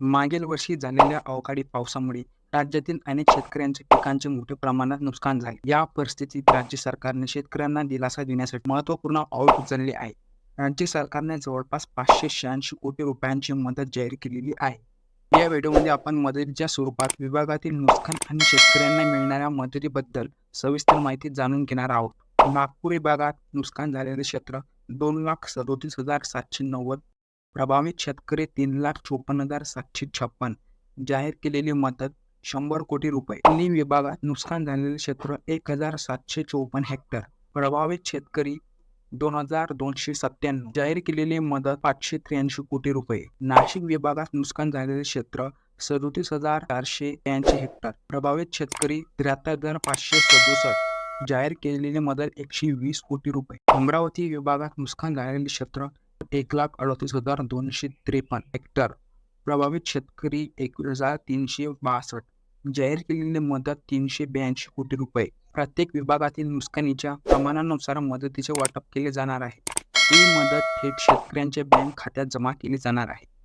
मागील वर्षी झालेल्या अवकाळी पावसामुळे राज्यातील अनेक शेतकऱ्यांच्या पिकांचे मोठ्या प्रमाणात नुकसान झाले. या परिस्थितीत राज्य सरकारने शेतकऱ्यांना दिलासा देण्यासाठी महत्त्वपूर्ण पाऊल उचलले आहे. राज्य सरकारने जवळपास पाचशे शहाऐंशी कोटी रुपयांची मदत जाहीर केलेली आहे. या व्हिडिओमध्ये आपण मदतीच्या स्वरूपात विभागातील नुकसान आणि शेतकऱ्यांना मिळणाऱ्या मदतीबद्दल सविस्तर माहिती जाणून घेणार आहोत. नागपूर विभागात नुकसान झालेले क्षेत्र दोन लाख सदोतीस हजार सातशे नव्वद प्रभावित शेतकरी तीन लाख चोपन्न हजार सातशे छप्पन. जाहीर केलेली मदत शंभर कोटी रुपये. दिल्ली विभागात नुकसान झालेले क्षेत्र एक हजार सातशे चोपन्न हेक्टर. प्रभावित शेतकरी दोन हजार दोनशे सत्त्याण्णव. जाहीर केलेली मदत पाचशे त्र्याऐंशी कोटी रुपये. नाशिक विभागात नुकसान झालेले क्षेत्र सदोतीस हजार चारशे त्र्याऐंशी हेक्टर. प्रभावित शेतकरी त्र्याहत्तर हजार पाचशे सदुसष्ट. जाहीर केलेली मदत एकशे वीस कोटी रुपये. अमरावती विभागात नुकसान झालेले क्षेत्र एक लाख अडतीस हजार दोनशे त्रेपन्न हेक्टर प्रभावित शेतकरी एकवीस हजार तीनशे बासष्ट. जाहीर केलेली मदत तीनशे ब्याऐंशी कोटी रुपये. प्रत्येक विभागातील नुकसानीच्या प्रमाणानुसार मदतीचे वाटप केले जाणार आहे. ही मदत थेट शेतकऱ्यांच्या बँक खात्यात जमा केली जाणार आहे.